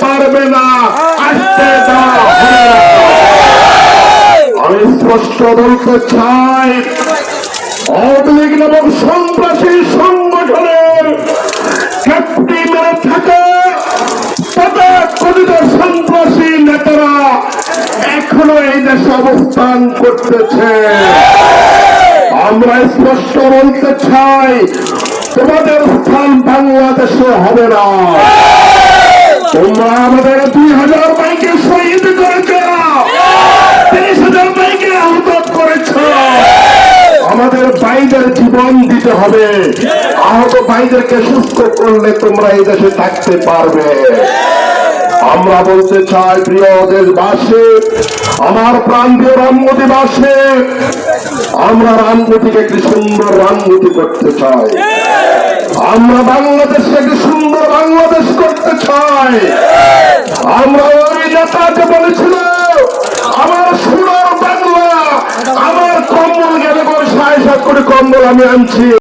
পারবে না। আসতে দেওয়া আমি স্পষ্ট বলতে চাই, আওয়ামী লীগ নামক সন্ত্রাসী সংগঠনের ক্যাপ্টি মেরে থাকে তাদের সন্ত্রাসী নেতারা এখনও এই দেশে অবস্থান করতেছে। আমরা স্পষ্ট বলতে চাই, তোমাদের স্থান বাংলাদেশে হবে না। তোমরা আমাদের দুই হাজার বাইকে শহীদ করেছ। তিরিশ হাজার বাইকে আহত করেছ। আমাদের ভাইদের জীবন দিতে হবে। আহত ভাইদেরকে সুস্থ করলে তোমরা এই দেশে থাকতে পারবে। আমরা বলতে চাই, প্রিয় দেশবাসী, আমার প্রান্তীয় রামগতিবাসী আমরা রামগতিকে একটি সুন্দর রামগতি করতে চাই। আমরা বাংলাদেশকে একটি সুন্দর বাংলাদেশ করতে চাই আমরা ওই নেতাকে বলেছিল, আমার সোনার বাংলা, আমার কম্বল গেলে বসে আয়সা করে কম্বল আমি আনছি?